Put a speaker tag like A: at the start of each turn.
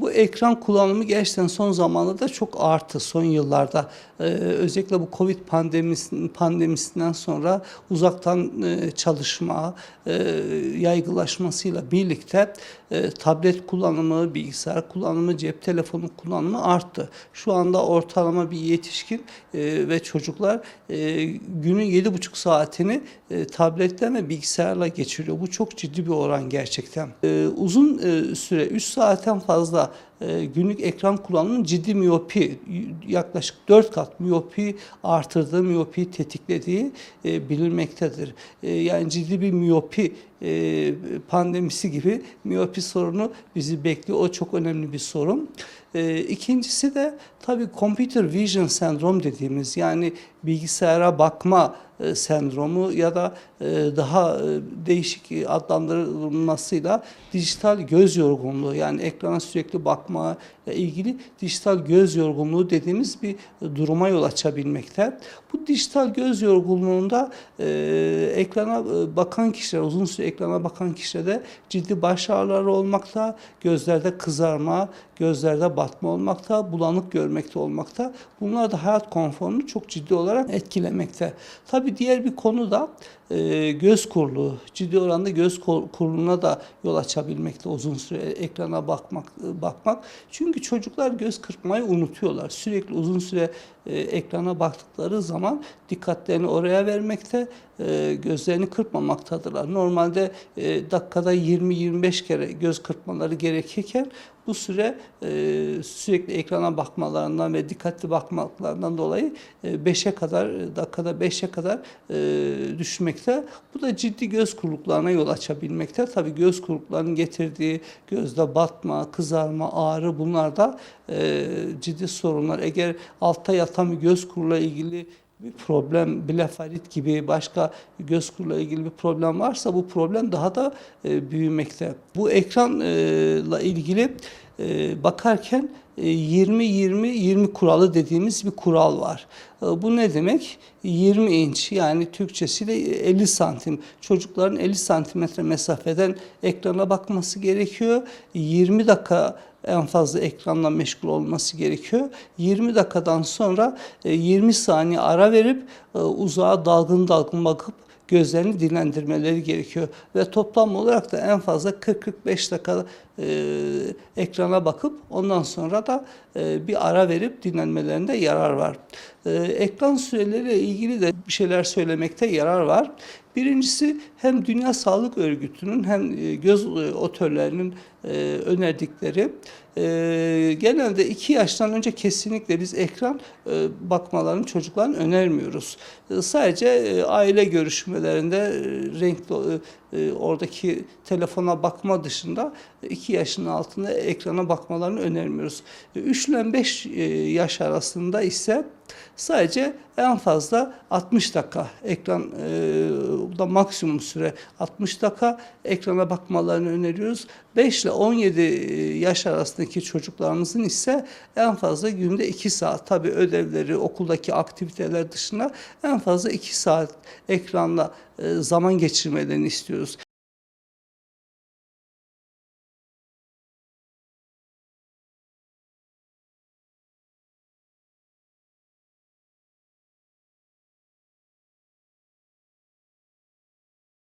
A: w- Ekran kullanımı gerçekten son zamanlarda çok arttı son yıllarda. Ee, özellikle bu Covid pandemisi, pandemisinden sonra uzaktan e, çalışma e, yaygılaşmasıyla birlikte e, tablet kullanımı, bilgisayar kullanımı, cep telefonu kullanımı arttı. Şu anda ortalama bir yetişkin e, ve çocuklar e, günün 7,5 saatini e, tabletten ve bilgisayarla geçiriyor. Bu çok ciddi bir oran gerçekten. E, uzun e, süre 3 saatten fazla e, günlük ekran kullanımının ciddi miyopi yaklaşık 4 kat miyopi artırdığı, miyopi tetiklediği e, bilinmektedir. E, yani ciddi bir miyopi e, pandemisi gibi miyopi sorunu bizi bekliyor. O çok önemli bir sorun. E, ikincisi de tabii computer vision sendrom dediğimiz yani bilgisayara bakma e, sendromu ya da e, daha e, değişik adlandırılmasıyla dijital göz yorgunluğu yani ekrana sürekli bakma ile ilgili dijital göz yorgunluğu dediğimiz bir duruma yol açabilmekte. Bu dijital göz yorgunluğunda e, ekrana e, bakan kişiler, uzun süre ekrana bakan kişilerde ciddi baş ağrıları olmakta, gözlerde kızarma, gözlerde batma olmakta, bulanık görmekte olmakta. Bunlar da hayat konforunu çok ciddi olarak etkilemekte. Tabii diğer bir konu da e, göz kuruluğu. Ciddi oranda göz kuruluğuna da yol açabilmekte uzun süre ekrana bakmak bakmak. Çünkü çocuklar göz kırpmayı unutuyorlar. Sürekli uzun süre e, ekrana baktıkları zaman dikkatlerini oraya vermekte, e, gözlerini kırpmamaktadırlar. Normalde e, dakikada 20-25 kere göz kırpmaları gerekirken bu süre e, sürekli ekrana bakmalarından ve dikkatli bakmalarından dolayı 5'e kadar dakikada 5'e kadar düşmekte. Bu da ciddi göz kuruluklarına yol açabilmekte. Tabii göz kuruluklarının getirdiği gözde batma, kızarma, ağrı bunlar da ciddi sorunlar. Eğer altta yatan bir göz kuruluğuyla ilgili bir problem, blefarit gibi başka göz kuruluğuyla ilgili bir problem varsa bu problem daha da e, büyümekte. Bu ekranla ilgili bakarken 20-20-20 kuralı dediğimiz bir kural var. E, bu ne demek? 20 inç yani Türkçesiyle 50 santim. Çocukların 50 santimetre mesafeden ekrana bakması gerekiyor. 20 dakika en fazla ekranla meşgul olması gerekiyor. 20 dakikadan sonra 20 saniye ara verip uzağa dalgın dalgın bakıp gözlerini dinlendirmeleri gerekiyor. Ve toplam olarak da en fazla 40-45 dakika e, ekrana bakıp ondan sonra da e, bir ara verip dinlenmelerinde yarar var. E, ekran süreleriyle ilgili de bir şeyler söylemekte yarar var. Birincisi hem Dünya Sağlık Örgütü'nün hem e, göz e, otörlerinin e, önerdikleri genelde iki yaştan önce kesinlikle biz ekran bakmalarını çocukların önermiyoruz. Sadece aile görüşmelerinde renkli oradaki telefona bakma dışında iki yaşın altında ekrana bakmalarını önermiyoruz. 3 ile 5 yaş arasında ise sadece en fazla 60 dakika ekran da maksimum süre 60 dakika ekrana bakmalarını öneriyoruz. 5 ile 17 yaş arasındaki çocuklarımızın ise en fazla günde 2 saat tabii ödevleri, okuldaki aktiviteler dışında en fazla 2 saat ekranla zaman geçirmelerini istiyoruz.